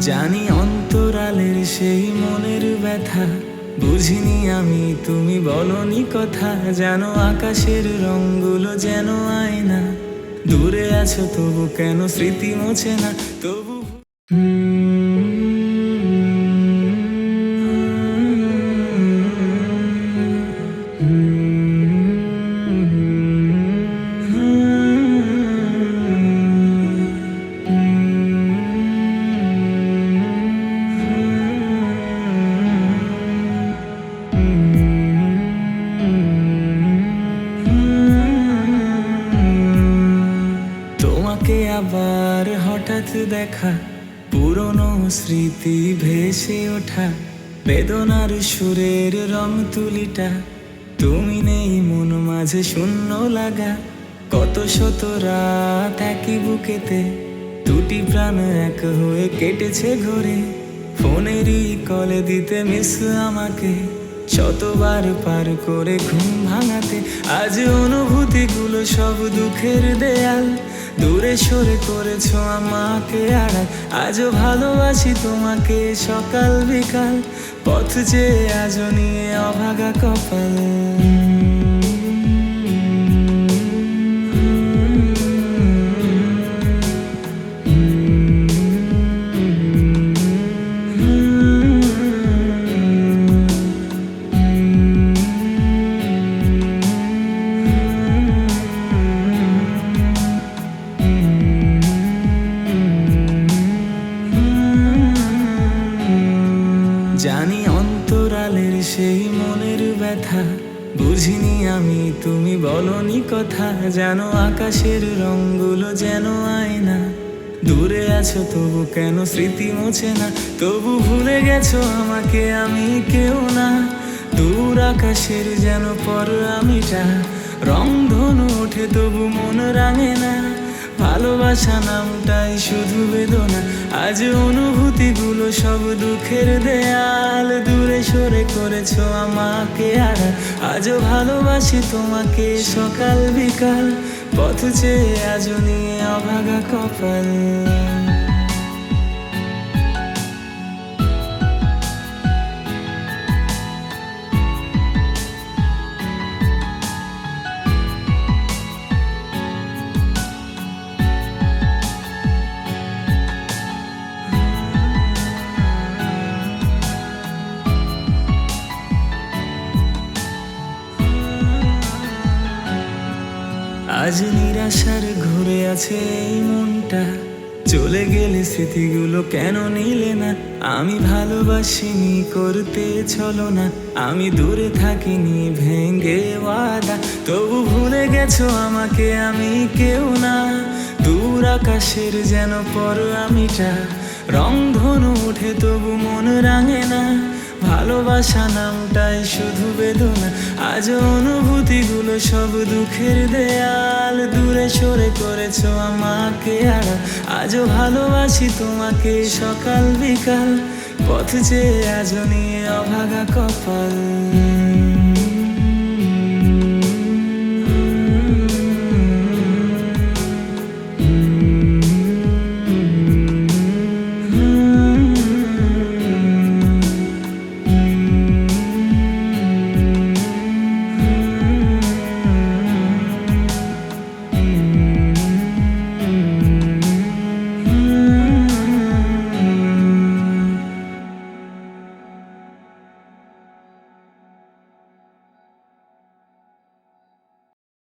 জানি অন্তরালের সেই মনের ব্যথা। বুঝিনি আমি, তুমি বলনি কথা। যেন আকাশের রঙগুলো যেন আয়না। দূরে আছো তবু কেন স্মৃতি মোছে না? তবু তোমাকে আবার হঠাৎ দেখা। পুরনো স্মৃতি ভেসে ওঠা। বেদনার সুরের রং তুলিটা। তুমি নেই মন মাঝে শূন্য লাগা। কত শত রাত একই বুকেতে। দুটি প্রাণ এক হয়ে কেটেছে ঘরে। ফোনেরই কলে দিতে মিস আমাকে। শতবার পার করে ঘুম ভাঙাতে। আজ অনুভূতিগুলো সব দুঃখের দেয়াল। দূরে সরে করেছ আমাকে আড়াল। আজও ভালোবাসি তোমাকে সকাল বিকাল। পথ যে আজও নিয়ে অভাগা কপাল। বুঝিনি আমি, তুমি বলনি কথা। যেন আকাশের রঙগুলো যেন আয়না। দূরে আছো তবু কেন স্মৃতি মোছে না? তবু ভুলে গেছো আমাকে আমি কেউ না। দূর আকাশের যেন পর আমিটা। রং ধনু ওঠে তবু মন রাঙে না। ভালোবাসা নামটাই শুধু বেদনা। আজ অনুভূতিগুলো সব দুঃখের দেয়াল দূরে সরে করেছ আমাকে আর আজও ভালোবাসি তোমাকে সকাল বিকাল, পথ চেয়ে আজও নিয়ে অভাগা কপাল। আজ নিরাশার ঘুরে আছে এই মনটা। চলে গেলে স্মৃতিগুলো কেন নিলে না? আমি ভালোবাসিনি, করতে চলো না। আমি দূরে থাকিনি ভেঙ্গে ওয়াদা তবু ভুলে গেছো আমাকে আমি কেউ না। দূর আকাশের যেন পর আমিটা রং ধনু উঠে তবু মন রাঙে না। ভালোবাসা নামটাই শুধু বেদনা। আজ অনুভূতিগুলো সব দুঃখের দেয়াল। দূরে সরে করেছ আমাকে আর আজও ভালোবাসি তোমাকে সকাল বিকাল। পথ যে আজ নিয়ে অভাগা কপাল।